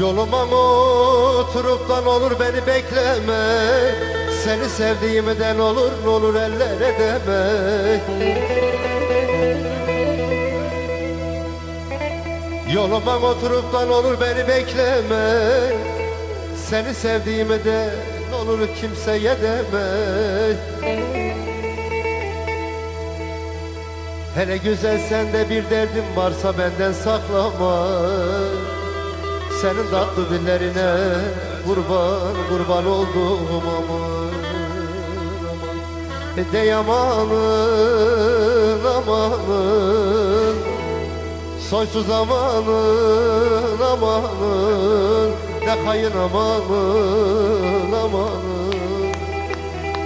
Yoluma oturup da olur beni bekleme. Seni sevdiğimden olur ne olur ellere deme. Yoluma oturup da olur beni bekleme. Seni sevdiğimden olur kimseye deme. Hele güzel sende bir derdim varsa benden saklama Senin tatlı dillerine kurban kurban oldum aman. E de amanın amanın. Soysuz amanın amanın. Ne kayın amanın amanın.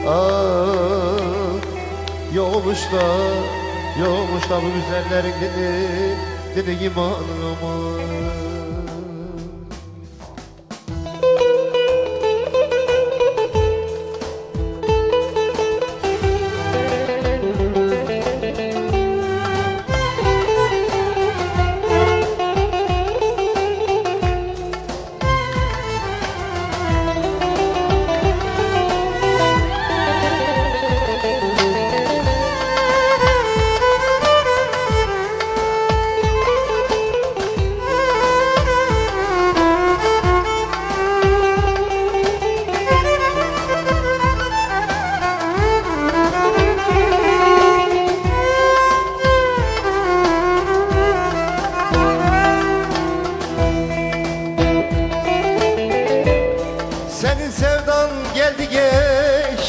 Ah Yokmuş da Yokmuş da bu güzellerin dili Dili imanın aman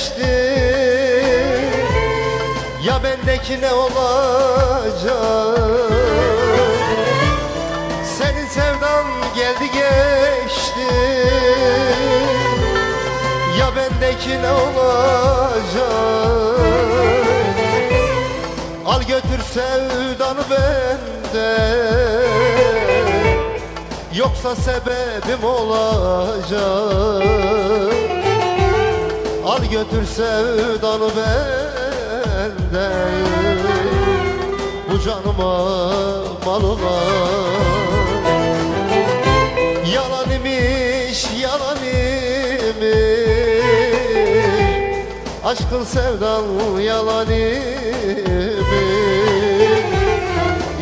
geçti. Ya bendeki ne olacak? Senin sevdan geldi geçti. Ya bendeki ne olacak? Al götür sevdanı benden Yoksa sebebim olacak Al götür sevdanı benden Bu canıma mal olan Yalan imiş, yalan imiş. Aşkın sevdan yalan imiş.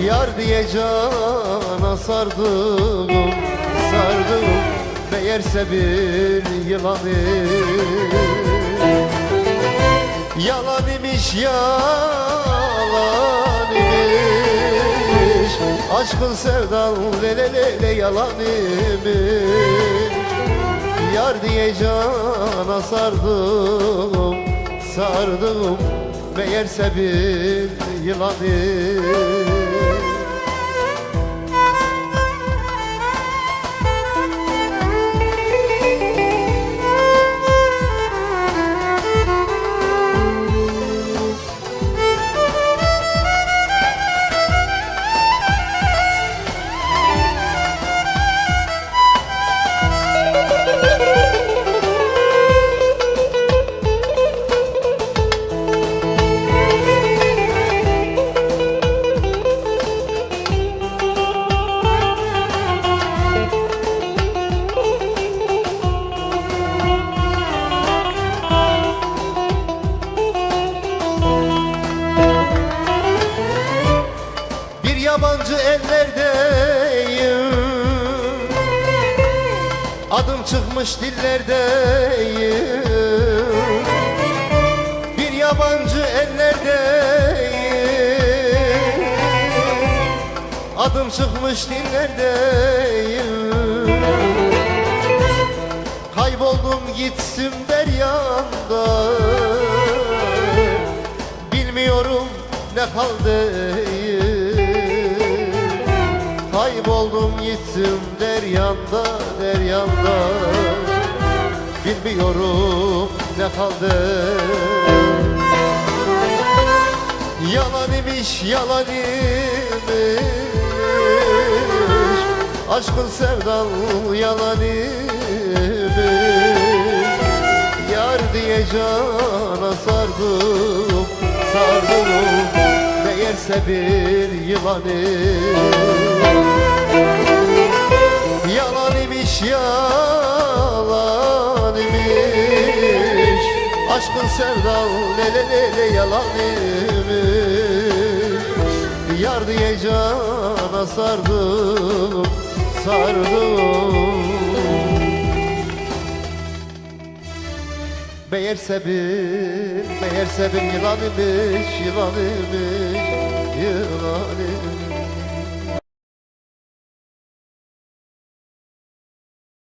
Yar diye cana sardım, sardım Meğerse bir yılan imiş Yalan imiş, yalan imiş. Aşkın sevdan lele lele yalan imiş. Yar diye cana sardım, sardım. Meğerse bir yılan yabancı ellerdeyim. Adım çıkmış dillerdeyim. Bir yabancı ellerdeyim. Adım çıkmış dillerdeyim. Kayboldum gitsin deryanda Bilmiyorum ne kaldı Kayboldum gittim deryanda deryanda. Bilmiyorum ne kaldı. Yalan imiş yalan imiş. Aşkın sevdan yalan imiş. Yar diye cana sardım Meğerse bir yılan imiş Yalan imiş yalan imiş. Aşkın sevdal lele lele yalan imiş. Yar diye cana sardım sardım Meğer sebim, meğer sebim yılan imiş, yılan imiş, yılan imiş